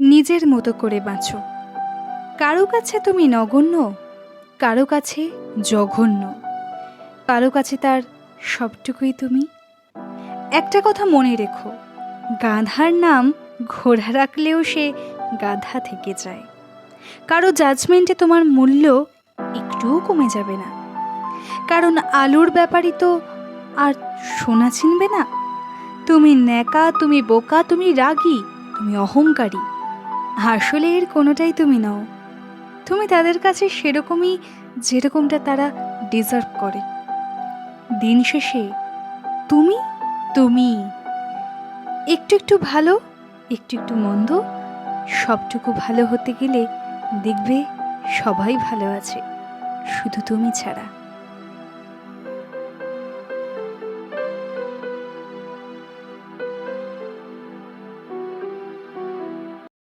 নিজের মতো করে বাঁচো। কারও কাছে তুমি নগণ্য, কারও কাছে জঘন্য। কারও কাছে তার সবটুকুই তুমি। একটা কথা মনে রেখো, গাধার নাম ঘোড়া রাখলেও সে গাধা থেকে যায়। কারও জাজমেন্টে তোমার মূল্য একটুও কমে যাবে না। কারণ আলুর ব্যাপারই তো আর সোনা চিনবে না। তুমি ন্যাকা, তুমি বোকা, তুমি রাগী, তুমি অহংকারী। আসলে এর কোনোটাই তুমি নাও। তুমি তাদের কাছে সেরকমই যেরকমটা তারা ডিজার্ভ করে। দিন শেষে, তুমি তুমি। একটু একটু ভালো, একটু একটু মন্দ, সবটুকু ভালো হতে গেলে দেখবে সবাই ভালো আছে, শুধু তুমি ছাড়া।